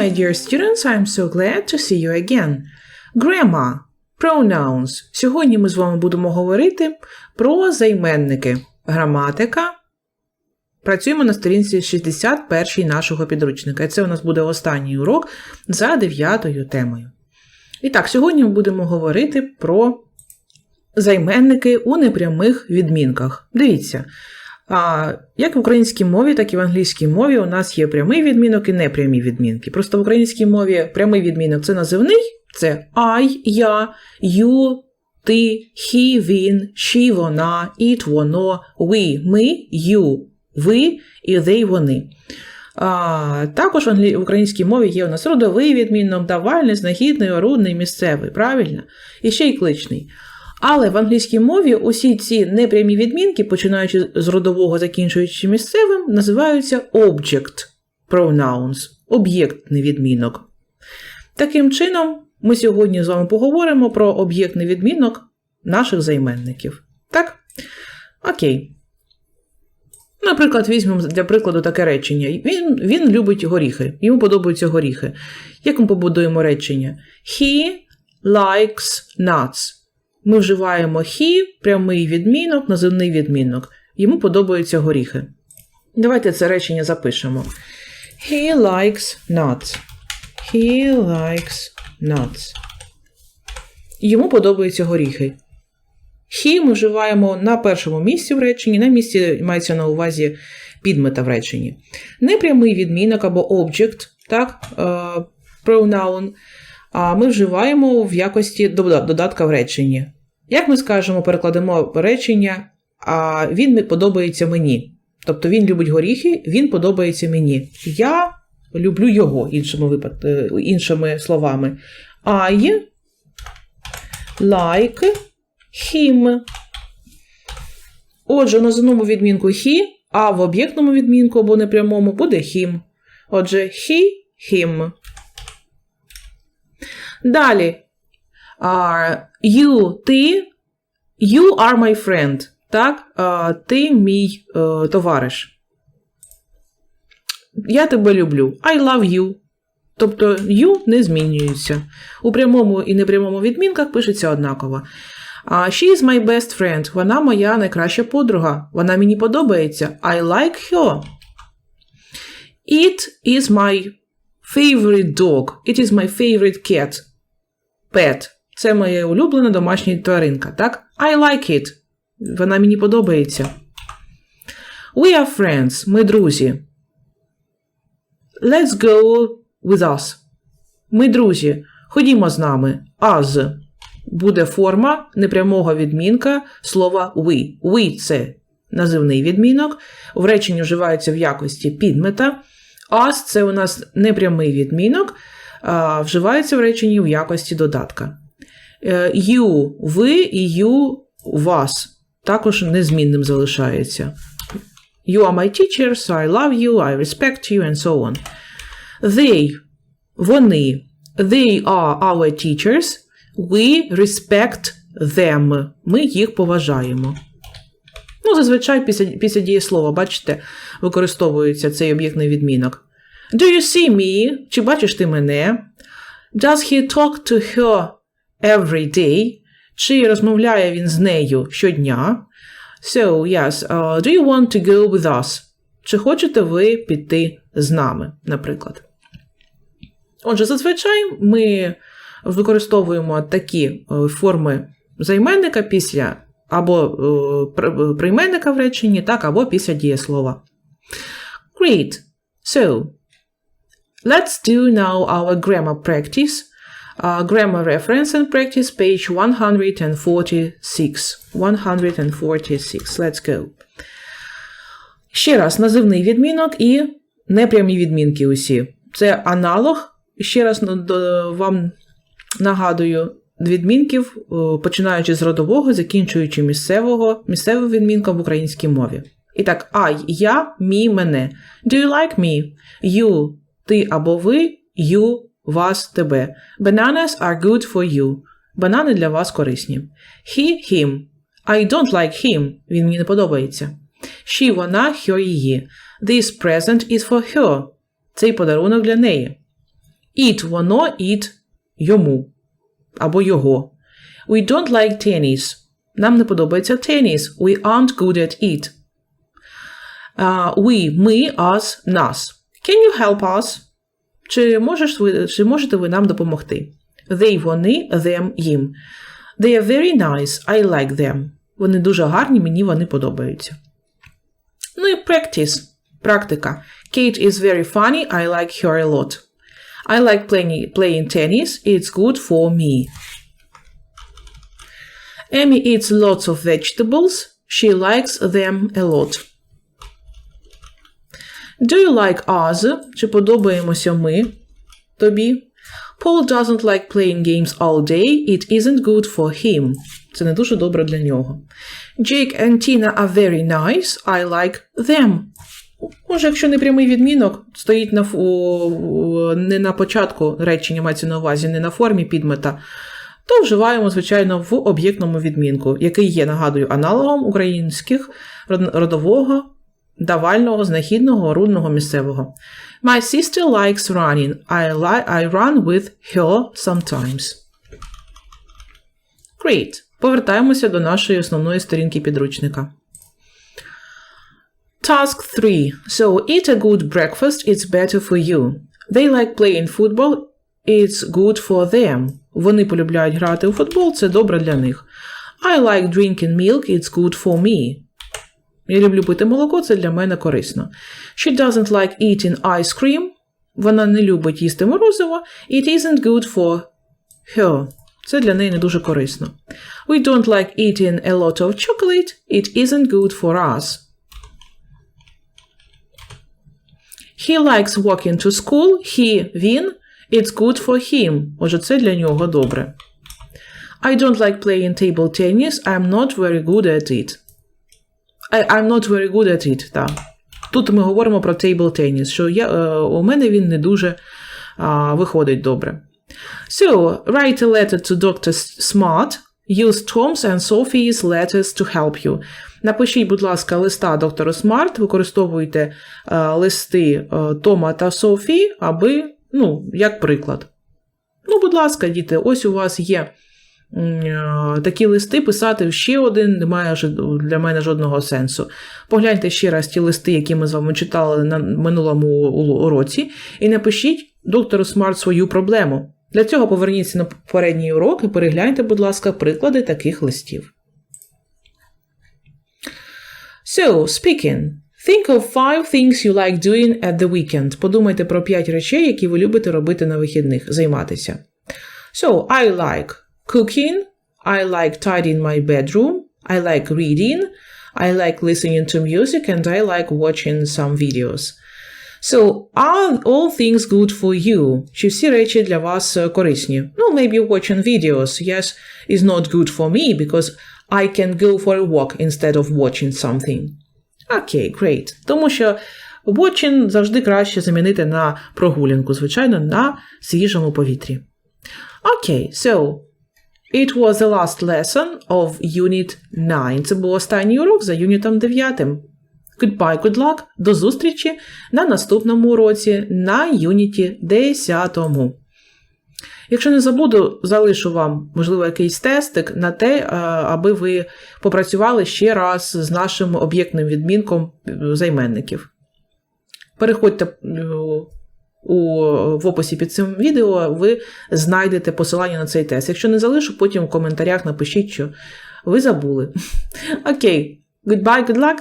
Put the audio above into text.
my dear students, I'm so glad to see you again. Grammar. Pronouns. Сьогодні ми з вами будемо говорити про займенники. Граматика. Працюємо на сторінці 61 нашого підручника. І це у нас буде останній урок за дев'ятою темою. І так, сьогодні ми будемо говорити про займенники у непрямих відмінках. Дивіться. А, Як в українській мові, так і в англійській мові у нас є прямий відмінок і непрямі відмінки. Просто в українській мові прямий відмінок це називний, це I, я, you, ти, he, він, she, вона, it, воно, we, ми, you, ви і they, вони. А, Також в, англі... в українській мові є у нас родовий відмінок, давальний, знахідний, орудний, місцевий, правильно? І ще й кличний. Але в англійській мові усі ці непрямі відмінки, починаючи з родового, закінчуючи місцевим, називаються object pronouns, об'єктний відмінок. Таким чином, ми сьогодні з вами поговоримо про об'єктний відмінок наших займенників. Так? Окей. Наприклад, візьмемо для прикладу таке речення. Він він любить горіхи, йому подобаються горіхи. Як ми побудуємо речення? He likes nuts. Ми вживаємо he, прямий відмінок, називний відмінок. Йому подобаються горіхи. Давайте це речення запишемо. He likes nuts. He likes nuts. Йому подобаються горіхи. He ми вживаємо на першому місці в реченні, на місці мається на увазі підмета в реченні. Непрямий відмінок або object, так, pronoun, ми вживаємо в якості додатка в реченні. Як ми скажемо, перекладемо речення, а він подобається мені. Тобто він любить горіхи, він подобається мені. Я люблю його, іншими випад... іншими словами. I like him. Отже, на зоному відмінку he, а в об'єктному відмінку або непрямому буде him. Отже, he, him. Далі. Uh, you, ти, you are my friend. Так, uh, ти мій uh, товариш. Я тебе люблю. I love you. Тобто you не змінюється. У прямому і непрямому відмінках пишеться однаково. Uh, she is my best friend. Вона моя найкраща подруга. Вона мені подобається. I like her. It is my favorite dog. It is my favorite cat. Pet. Це моя улюблена домашня тваринка, так? I like it. Вона мені подобається. We are friends. Ми друзі. Let's go with us. Ми друзі. Ходімо з нами. Us. Буде форма непрямого відмінка слова we. We це називний відмінок. В реченні вживається в якості підмета. Us це у нас непрямий відмінок, вживається в реченні в якості додатка. You ви і you вас також незмінним залишається. You are my teachers, I love you, I respect you, and so on. They вони. They are our teachers. We respect them. Ми їх поважаємо. Ну, зазвичай після після дієслова, бачите, використовується цей об'єктний відмінок. Do you see me? Чи бачиш ти мене? Does he talk to her every day? Чи розмовляє він з нею щодня? So, yes, uh, do you want to go with us? Чи хочете ви піти з нами, наприклад? Отже, зазвичай ми використовуємо такі форми займенника після або прийменника в реченні, так, або після дієслова. Great. So, let's do now our grammar practice. Uh, grammar reference and practice, page 146. 146. Let's go. Ще раз, називний відмінок і непрямі відмінки усі. Це аналог. Ще раз вам нагадую, відмінків, починаючи з родового, закінчуючи місцевого, місцевим відмінком в українській мові. І так, I, я, мі, мене. Do you like me? You, ти або ви, you, вас, тебе. Bananas are good for you. Банани для вас корисні. He, him. I don't like him. Він мені не подобається. She, вона, her, її. This present is for her. Цей подарунок для неї. It воно, it йому або його. We don't like tennis. Нам не подобається теніс. We aren't good at it. Uh, we, ми, us, нас. Can you help us? Чи, можеш ви, чи можете ви нам допомогти? They, вони, them, їм. They are very nice. I like them. Вони дуже гарні, мені вони подобаються. Ну і practice. Практика. Kate is very funny. I like her a lot. I like playing, playing tennis. It's good for me. Amy eats lots of vegetables. She likes them a lot. Do you like us? Чи подобаємося ми тобі? Paul doesn't like playing games all day. It isn't good for him. Це не дуже добре для нього. Jake and Tina are very nice. I like them. Може, якщо не прямий відмінок, стоїть на, у- не на початку речення, мається на увазі, не на формі підмета, то вживаємо, звичайно, в об'єктному відмінку, який є, нагадую, аналогом українських родового, давального, знахідного, рудного, місцевого. My sister likes running. I, li- I run with her sometimes. Great. Повертаємося до нашої основної сторінки підручника. Task 3. So eat a good breakfast, it's better for you. They like playing football, it's good for them. Вони полюбляють грати у футбол, це добре для них. I like drinking milk, it's good for me. Я люблю пити молоко, це для мене корисно. She doesn't like eating ice cream. Вона не любить їсти морозиво. It isn't good for her. Це для неї не дуже корисно. We don't like eating a lot of chocolate. It isn't good for us. He likes walking to school. He, він. It's good for him. Отже, це для нього добре. I don't like playing table tennis. I'm not very good at it. I, I'm not very good at it, так. Тут ми говоримо про table tennis, що я, е, у мене він не дуже а, виходить добре. So, write a letter to Dr. Smart. Use Tom's and Sophie's letters to help you. Напишіть, будь ласка, листа доктору Смарт, використовуйте е, листи е, Тома та Софії, аби, ну, як приклад. Ну, будь ласка, діти, ось у вас є такі листи, писати ще один немає для мене жодного сенсу. Погляньте ще раз ті листи, які ми з вами читали на минулому уроці, і напишіть доктору Смарт свою проблему. Для цього поверніться на попередній урок і перегляньте, будь ласка, приклади таких листів. So, speaking. Think of five things you like doing at the weekend. Подумайте про п'ять речей, які ви любите робити на вихідних, займатися. So, I like cooking, I like tidying my bedroom, I like reading, I like listening to music, and I like watching some videos. So, are all things good for you? Чи всі речі для вас е, корисні? Ну, maybe watching videos, yes, is not good for me because I can go for a walk instead of watching something. Окей, okay, great. Тому що watching завжди краще замінити на прогулянку, звичайно, на свіжому повітрі. Окей, okay, so it was the last lesson of Unit 9. Це був останній урок за юнітом 9. Goodbye, good luck. До зустрічі на наступному уроці на юніті 10. Якщо не забуду, залишу вам, можливо, якийсь тестик на те, е, аби ви попрацювали ще раз з нашим об'єктним відмінком е, займенників. Переходьте е, у, в описі під цим відео, ви знайдете посилання на цей тест. Якщо не залишу, потім в коментарях напишіть, що ви забули. Окей, goodbye, good luck!